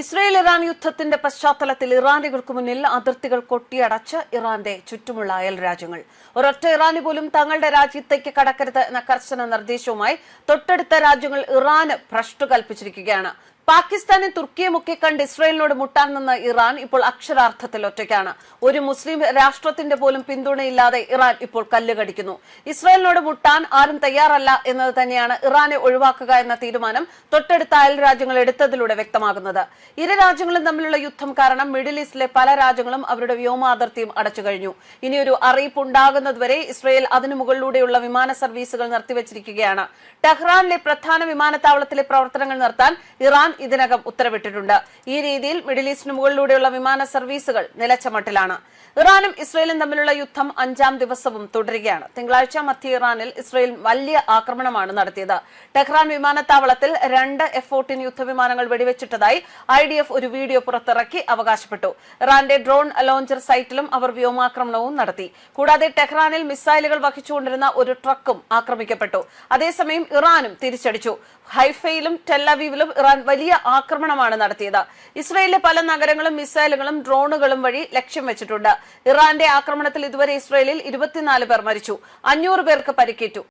Israel Iran യുദ്ധത്തിന്റെ പശ്ചാത്തലത്തിൽ ഇറാനികൾക്ക് മുന്നിൽ അതിർത്തികൾ കൊട്ടിയടച്ച് ഇറാന്റെ ചുറ്റുമുള്ള അയൽ രാജ്യങ്ങൾ ഒരൊറ്റ ഇറാനി പോലും തങ്ങളുടെ രാജ്യത്തേക്ക് കടക്കരുത് എന്ന കർശന നിർദ്ദേശവുമായി തൊട്ടടുത്ത രാജ്യങ്ങൾ ഇറാന് ഭ്രഷ്ടു കൽപ്പിച്ചിരിക്കുകയാണ്. പാകിസ്ഥാനെ തുർക്കിയെ മുക്കി കണ്ട് ഇസ്രയേലിനോട് മുട്ടാൻ നിന്ന് ഇറാൻ ഇപ്പോൾ അക്ഷരാർത്ഥത്തിൽ ഒറ്റയ്ക്കാണ്. ഒരു മുസ്ലിം രാഷ്ട്രത്തിന്റെ പോലും പിന്തുണയില്ലാതെ ഇറാൻ ഇപ്പോൾ കല്ലുകടിക്കുന്നു ഇസ്രയേലിനോട് മുട്ടാൻ ആരും തയ്യാറല്ല എന്നത് തന്നെയാണ് ഇറാനെ ഒഴിവാക്കുക എന്ന തീരുമാനം തൊട്ടടുത്ത അയൽ രാജ്യങ്ങൾ എടുത്തതിലൂടെ വ്യക്തമാകുന്നത്. ഇരു രാജ്യങ്ങളും തമ്മിലുള്ള യുദ്ധം കാരണം മിഡിൽ ഈസ്റ്റിലെ പല രാജ്യങ്ങളും അവരുടെ വ്യോമാതിർത്തിയും അടച്ചു കഴിഞ്ഞു. ഇനിയൊരു അറിയിപ്പ് ഉണ്ടാകുന്നതുവരെ ഇസ്രയേൽ അതിനു മുകളിലൂടെയുള്ള വിമാന സർവീസുകൾ നിർത്തിവച്ചിരിക്കുകയാണ്. ടെഹ്റാനിലെ പ്രധാന വിമാനത്താവളത്തിലെ പ്രവർത്തനങ്ങൾ നിർത്താൻ ഇറാൻ ഇതിനകം ഉത്തരവിട്ടിട്ടുണ്ട്. ഈ രീതിയിൽ മിഡിൽ ഈസ്റ്റിന് മുകളിലൂടെയുള്ള വിമാന സർവീസുകൾ നിലച്ച മട്ടിലാണ് ഇറാനും ഇസ്രയേലും തമ്മിലുള്ള യുദ്ധം അഞ്ചാം ദിവസവും തുടരുകയാണ്. തിങ്കളാഴ്ച മധ്യ ഇറാനിൽ ഇസ്രയേൽ വലിയ ആക്രമണമാണ് നടത്തിയത്. ടെഹ്റാൻ വിമാനത്താവളത്തിൽ രണ്ട് എഫ് ഫോർട്ടീൻ യുദ്ധവിമാനങ്ങൾ വെടിവെച്ചിട്ടതായി ഐ ഡി എഫ് ഒരു വീഡിയോ പുറത്തിറക്കി അവകാശപ്പെട്ടു. ഇറാന്റെ ഡ്രോൺ ലോഞ്ചർ സൈറ്റിലും അവർ വ്യോമാക്രമണവും നടത്തി. കൂടാതെ ടെഹ്റാനിൽ മിസൈലുകൾ വഹിച്ചുകൊണ്ടിരുന്ന ഒരു ട്രക്കും ആക്രമിക്കപ്പെട്ടു. അതേസമയം ഇറാനും തിരിച്ചടിച്ചു. ഹൈഫയിലും ടെല്ലവീവിലും ഇറാൻ വലിയ ആക്രമണമാണ് നടത്തിയത്. ഇസ്രയേലിലെ പല നഗരങ്ങളും മിസൈലുകളും ഡ്രോണുകളും വഴി ലക്ഷ്യം വെച്ചിട്ടുണ്ട്. ഇറാന്റെ ആക്രമണത്തിൽ ഇതുവരെ ഇസ്രയേലിൽ ഇരുപത്തിനാല് പേർ മരിച്ചു. അഞ്ഞൂറ് പേർക്ക് പരിക്കേറ്റു.